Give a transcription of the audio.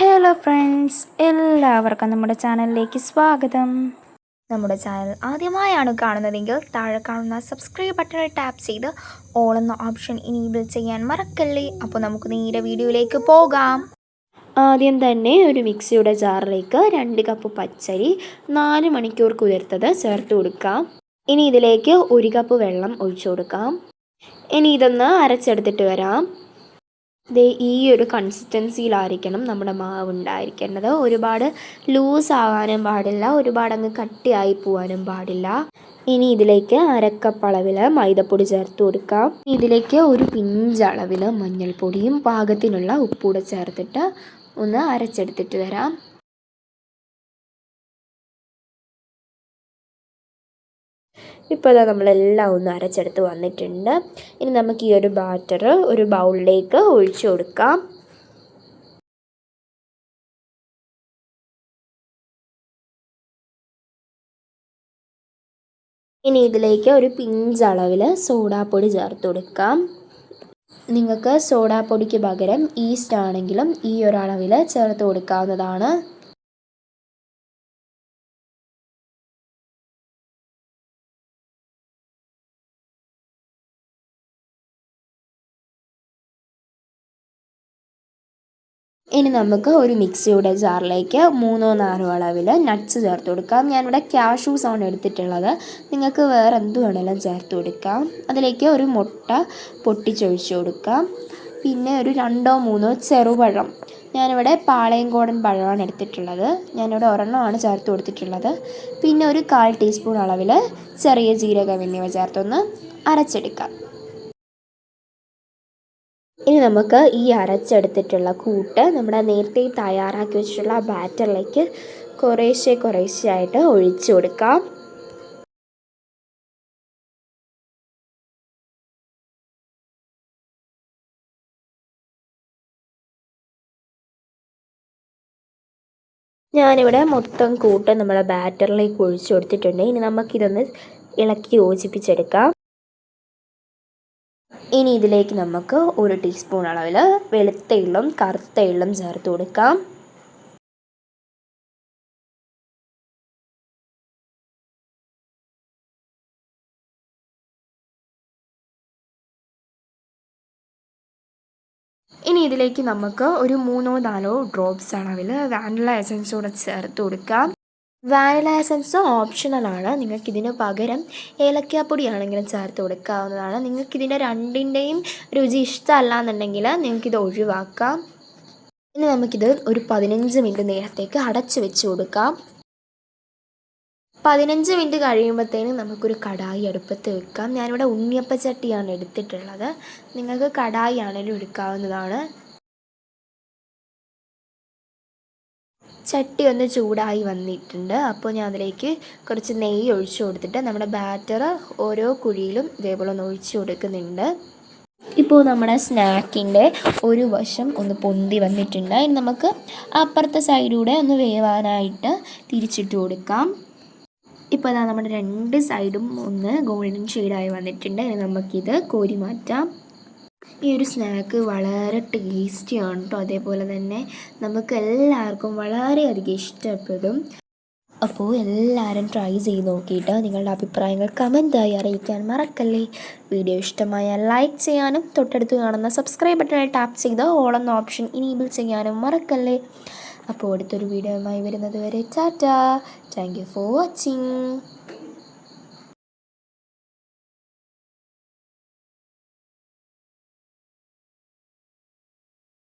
Hello friends എല്ലാവർക്കും നമ്മുടെ ചാനലിലേക്ക് സ്വാഗതം. നമ്മുടെ ചാനൽ ആദ്യമായാണ് കാണുന്നതെങ്കിൽ താഴെ കാണുന്ന സബ്സ്ക്രൈബ് ബട്ടണിൽ ടാപ്പ് ചെയ്ത് ഓൾ എന്ന ഓപ്ഷൻ ഇനേബിൾ ചെയ്യാൻ മറക്കല്ലേ? അപ്പോൾ നമുക്ക് നേരെ വീഡിയോയിലേക്ക് പോകാം. ആദ്യം തന്നെ ഒരു മിക്സിയുടെ ജാറിലേക്ക് രണ്ട് കപ്പ് പച്ചരി നാല് മണിക്കൂർ കുതിർത്തത് ചേർത്ത് കൊടുക്കാം. ഇനി ഇതിലേക്ക് ഒരു കപ്പ് വെള്ളം ഒഴിച്ചു കൊടുക്കാം. ഇനി ഇതൊന്ന് അരച്ചെടുത്തിട്ട് വരാം. ദേ ഈ ഒരു കൺസിസ്റ്റൻസിയിലായിരിക്കണം നമ്മുടെ മാവ് ഉണ്ടായിരിക്കേണ്ടത്. ഒരുപാട് ലൂസ് ആകാനും പാടില്ല ഒരുപാട് അങ്ങ് കട്ടിയായി പോകാനും പാടില്ല. ഇനി ഇതിലേക്ക് അരക്കപ്പ് അളവിൽ മൈദപ്പൊടി ചേർത്ത് കൊടുക്കാം. ഇതിലേക്ക് ഒരു പിഞ്ച് അളവിൽ മഞ്ഞൾപ്പൊടിയും പാകത്തിനുള്ള ഉപ്പൂടെ ചേർത്തിട്ട് ഒന്ന് അരച്ചെടുത്തിട്ട് വരാം. ഇപ്പോൾ ഇതാ നമ്മളെല്ലാം ഒന്ന് അരച്ചെടുത്ത് വന്നിട്ടുണ്ട്. ഇനി നമുക്ക് ഈ ഒരു ബാറ്റർ ഒരു ബൗളിലേക്ക് ഒഴിച്ചു കൊടുക്കാം. ഇനി ഇതിലേക്ക് ഒരു പിഞ്ച് അളവിൽ സോഡാപ്പൊടി ചേർത്ത് കൊടുക്കാം. നിങ്ങൾക്ക് സോഡാപ്പൊടിക്ക് പകരം ഈസ്റ്റ് ആണെങ്കിലും ഈ ഒരളവിൽ ചേർത്ത് കൊടുക്കാവുന്നതാണ്. ഇനി നമുക്ക് ഒരു മിക്സിയുടെ ജാറിലേക്ക് മൂന്നോ നാലോ അളവിൽ നട്ട്സ് ചേർത്ത് കൊടുക്കാം. ഞാനിവിടെ ക്യാഷൂസ് ആണ് എടുത്തിട്ടുള്ളത്. നിങ്ങൾക്ക് വേറെ എന്ത് വേണമെങ്കിലും ചേർത്ത് കൊടുക്കാം. അതിലേക്ക് ഒരു മുട്ട പൊട്ടിച്ചൊഴിച്ച് കൊടുക്കാം. പിന്നെ ഒരു രണ്ടോ മൂന്നോ ചെറുപഴം. ഞാനിവിടെ പാളയംകോടൻ പഴമാണ് എടുത്തിട്ടുള്ളത്. ഞാനിവിടെ ഒരെണ്ണമാണ് ചേർത്ത് കൊടുത്തിട്ടുള്ളത്. പിന്നെ ഒരു കാൽ ടീസ്പൂൺ അളവിൽ ചെറിയ ജീരകം എന്നിവ ചേർത്തൊന്ന് അരച്ചെടുക്കാം. ഇനി നമുക്ക് ഈ അരച്ചെടുത്തിട്ടുള്ള കൂട്ട് നമ്മുടെ നേരത്തെ തയ്യാറാക്കി വെച്ചിട്ടുള്ള ബാറ്ററിലേക്ക് കുറേശ്ശെ കുറേശ്ശെ ആയിട്ട് ഒഴിച്ചു കൊടുക്കാം. ഞാനിവിടെ മൊത്തം കൂട്ട് നമ്മുടെ ബാറ്ററിലേക്ക് ഒഴിച്ചു കൊടുത്തിട്ടുണ്ട്. ഇനി നമുക്കിതൊന്ന് ഇളക്കി യോജിപ്പിച്ചെടുക്കാം. ഇനി ഇതിലേക്ക് നമുക്ക് ഒരു ടീസ്പൂൺ അളവിൽ വെളുത്ത എള്ളും കറുത്ത എള്ളും ചേർത്ത് കൊടുക്കാം. ഇനി ഇതിലേക്ക് നമുക്ക് ഒരു മൂന്നോ നാലോ ഡ്രോപ്സ് അളവിൽ വാനില എസൻസ് കൂടെ ചേർത്ത് കൊടുക്കാം. വാനില എസൻസ് ഓപ്ഷണലാണ്. നിങ്ങൾക്ക് ഇതിന് പകരം ഏലക്കാപ്പൊടിയാണെങ്കിലും ചേർത്ത് കൊടുക്കാവുന്നതാണ്. നിങ്ങൾക്ക് ഇതിന്റെ രണ്ടിന്റെയും രുചി ഇഷ്ടമല്ല എന്നുണ്ടെങ്കിൽ നിങ്ങൾക്കിത് ഒഴിവാക്കാം. ഇനി നമുക്കിത് ഒരു പതിനഞ്ച് മിനിറ്റ് നേരത്തേക്ക് അടച്ചു വെച്ച് കൊടുക്കാം. പതിനഞ്ച് മിനിറ്റ് കഴിയുമ്പോഴത്തേനും നമുക്കൊരു കടായി അടുപ്പത്ത് വെക്കാം. ഞാനിവിടെ ഉണ്ണിയപ്പച്ചട്ടിയാണ് എടുത്തിട്ടുള്ളത്. നിങ്ങൾക്ക് കടായി ആണെങ്കിലും എടുക്കാവുന്നതാണ്. ചട്ടി ഒന്ന് ചൂടായി വന്നിട്ടുണ്ട്. അപ്പോൾ ഞാൻ അതിലേക്ക് കുറച്ച് നെയ്യ് ഒഴിച്ചു കൊടുത്തിട്ട് നമ്മുടെ ബാറ്റർ ഓരോ കുഴിയിലും ഇതേപോലെ ഒന്ന് ഒഴിച്ചു കൊടുക്കുന്നുണ്ട്. ഇപ്പോൾ നമ്മുടെ സ്നാക്കിന്റെ ഒരു വശം ഒന്ന് പൊന്തി വന്നിട്ടുണ്ട്. ഇനി നമുക്ക് അപ്പുറത്തെ സൈഡിലൂടെ ഒന്ന് വേവാനായിട്ട് തിരിച്ചിട്ട് കൊടുക്കാം. ഇപ്പോൾ അതാ നമ്മുടെ രണ്ട് സൈഡും ഒന്ന് ഗോൾഡൻ ഷെയ്ഡായി വന്നിട്ടുണ്ട്. ഇനി നമുക്കിത് കോരി മാറ്റാം. ഈ ഒരു സ്നാക്ക് വളരെ ടേസ്റ്റി ആണ് കേട്ടോ അതേപോലെ തന്നെ നമുക്ക് എല്ലാവർക്കും വളരെയധികം ഇഷ്ടപ്പെടും. അപ്പോൾ എല്ലാവരും ട്രൈ ചെയ്ത് നോക്കിയിട്ട് നിങ്ങളുടെ അഭിപ്രായങ്ങൾ കമന്റായി അറിയിക്കാൻ മറക്കല്ലേ. വീഡിയോ ഇഷ്ടമായാൽ ലൈക്ക് ചെയ്യാനും തൊട്ടടുത്ത് കാണുന്ന സബ്സ്ക്രൈബ് ബട്ടണിൽ ടാപ്പ് ചെയ്ത് ഓൾ എന്ന ഓപ്ഷൻ ഇനേബിൾ ചെയ്യാനും മറക്കല്ലേ. അപ്പോൾ അടുത്തൊരു വീഡിയോയുമായി വരുന്നത് വരെ Tata. Thank you for watching